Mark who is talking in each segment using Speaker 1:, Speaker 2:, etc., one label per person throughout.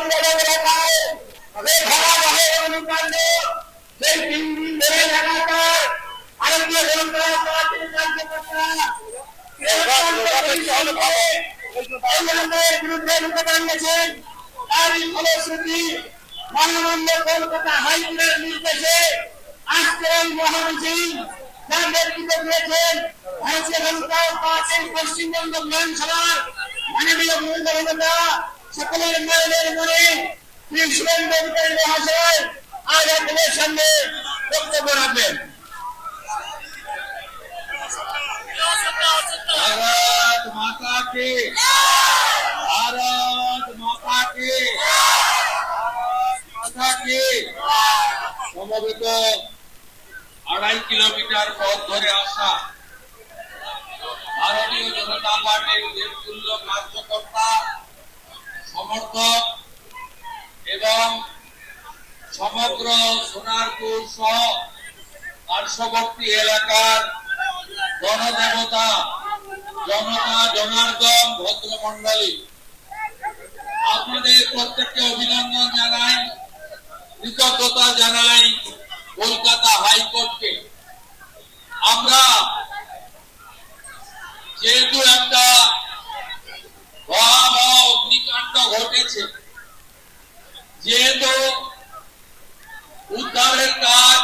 Speaker 1: মন্ডলের এলাকায় ভয়াবহ অগ্নিকাণ্ড সেই তিন দিন ধরে এলাকায় ভারতীয় জনতা পার্টির কার্যকর্তা অভিযানের বিরুদ্ধে রুখে দাঁড়িয়েছেন তারই ফলশ্রুতি মানবন্ধ কলকাতা হাইকোর্টের সকলের নয়নের মনে শ্রী সুরেন্দ্র অধিকারী মহাশয় আজ আপনাদের সামনে বক্তব্য রাখবেন
Speaker 2: भारत माता की भारत माता की भारत माता की সমবেত আড়াই কিলোমিটার পথ ধরে আসা ভারতীয় জনতা পার্টির দেবতুল্য কার্যকর্তা সমর্থক এবং সমগ্র সোনারপুর সহ পার্শ্ববর্তী এলাকার গণদেবতা জনতা, জনার্দন ভদ্রমন্ডলী আপনাদের প্রত্যেককে অভিনন্দন জানাই, কৃতজ্ঞতা জানাই কলকাতা হাইকোর্টকে। আমরা যেহেতু একটা অগ্নিকাণ্ড ঘটেছে। যেহেতু উদ্ধারের কাজ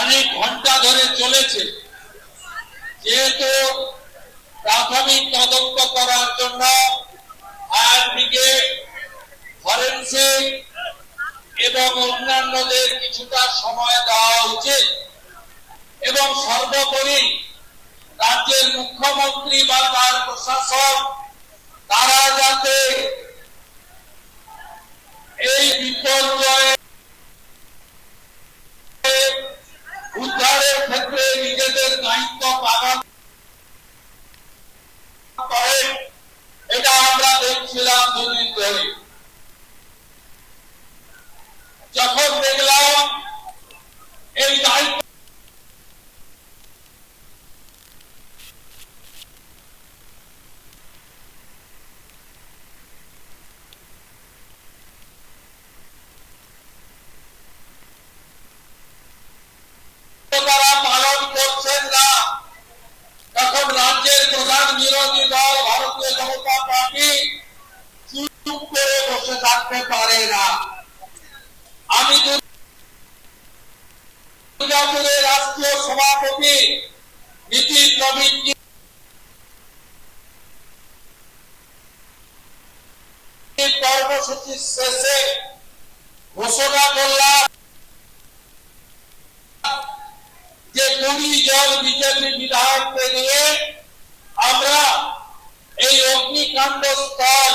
Speaker 2: অনেক ঘণ্টা ধরে চলেছে, যেহেতু প্রাথমিক তদন্ত করার জন্য ফায়ার ব্রিগেড ফরেন্সিক এবং অন্যান্যদের কিছুটা সময় দেওয়া উচিত এবং সর্বোপরি রাজ্যের মুখ্যমন্ত্রী বা তার প্রশাসক, তারা যাতে এই বিপর্যয়ে উদ্ধারের ক্ষেত্রে নিজেদের দায়িত্ব পালন করে এটা আমরা দেখছিলাম দুদিন ধরে যখন দেখলাম এই দায়িত্ব তারা পালন করছেন না তখন রাজ্যের প্রধান বিরোধী দল ভারতীয় জনতা পার্টি চুপ করে বসে থাকতে পারে না। আমি দুর্গাপুরের রাষ্ট্রীয় সভাপতি নীতিন নবীনজি কর্মসূচি শেষে ঘোষণা করলাম যে কুড়ি জন বিজেপি বিধায়ককে নিয়ে আমরা এই অগ্নিকাণ্ড স্থল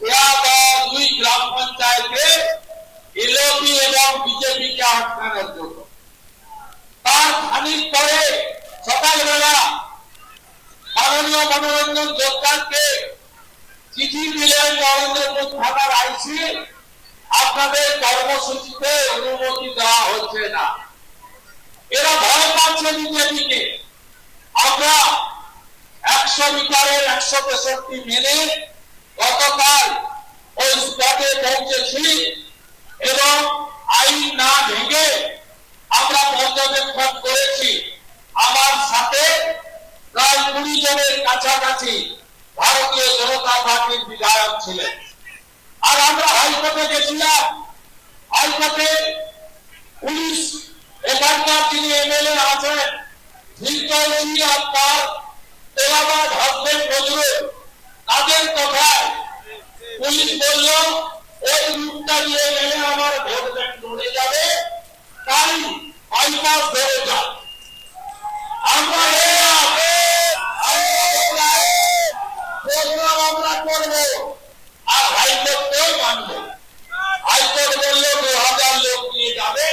Speaker 2: দুই গ্রাম পঞ্চায়েতে এলপি এবং বিজেপিকে আটকানোর জন্য। তার খানিক পরে সকালবেলা মাননীয় মনোরঞ্জন সরকারকে চিঠি দিলেন নরেন্দ্রপুর থানার আইসি, আপনাদের কর্মসূচিতে অনুমতি দেওয়া হচ্ছে না। এরা ভয় পাচ্ছে বিজেপিকে। আমরা একশো মিটারের একশো তেষট্টি মেনে গতকাল ওই স্পটে পৌঁছেছি এবং আইন না ভেঙে আমরা পর্যবেক্ষণ করেছি। আমার সাথে প্রায় কুড়ি জনের কাছাকাছি ভারতীয় জনতা পার্টির বিধায়ক ছিলেন। আর আমরা হাইকোর্টে গেছিলাম। হাইকোর্টে পুলিশ এখানকার যিনি এমএলএ আছেন হিন্দল সিং তার এলাকার হাজবেন্ড নজরুল তাদের কথায় পুলিশ বলল ওই রুটটা দিয়ে গেলে আমার ভোট ব্যাংক যাবে, তাই বাইপাস ধরে যা আমরা প্রোগ্রাম আমরা করব, আর হাইকোর্ট তো মানব হাইকোর্ট বলল, দু হাজার লোক নিয়ে যাবে।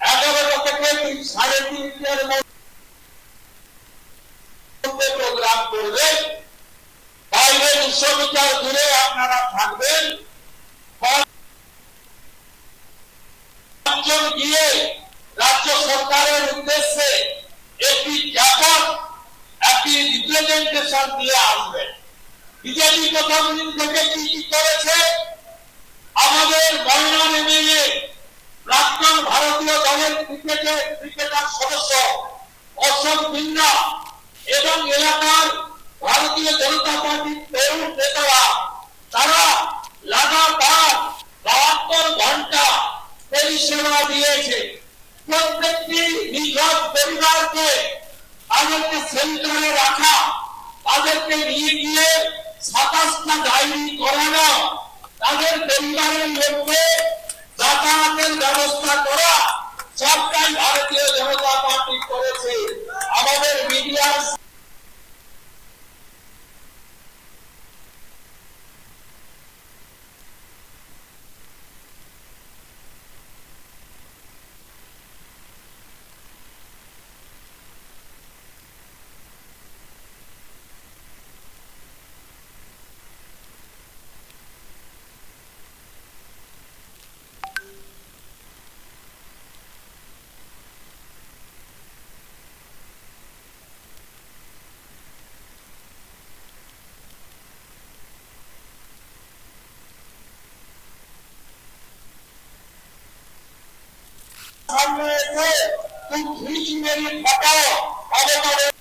Speaker 2: এগারোটা থেকে তিন সাড়ে তিনটের মধ্যে প্রোগ্রাম করবে। মিটার দূরে আপনারা থাকবেন। পাঁচজন গিয়ে রাজ্য সরকারের উদ্দেশ্যে একটি জ্ঞাপন একটি রিপ্রেজেন্টেশন দিয়ে আসবেন। বিজেপি প্রথম দিন থেকে কি কি করেছে? আমাদের মনোনয়ন এমএলএ প্রাক্তন ভারতীয় দলের ক্রিকেটের ক্রিকেটার সদস্য অশোক বিন্না এবং এলাকার ভারতীয় জনতা পার্টির তরুণ নেতারা, তারা লাগাতার বাহাত্তর ঘণ্টা পরিষেবা দিয়েছে। প্রত্যেকটি নিখোঁজ পরিবারকে তাদেরকে সেন্টারে রাখা, তাদেরকে নিয়ে গিয়ে সাতাশটা ডায়েরি করানো, তাদের পরিবারের লোককে যাতায়াতের ব্যবস্থা করা, সবটাই Bharatiya Janata party 상무에서 그 분신들을 받아 받아가는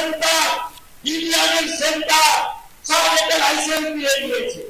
Speaker 2: centre Indian centre সব একটা লাইসেন্স দিয়ে দিয়েছে।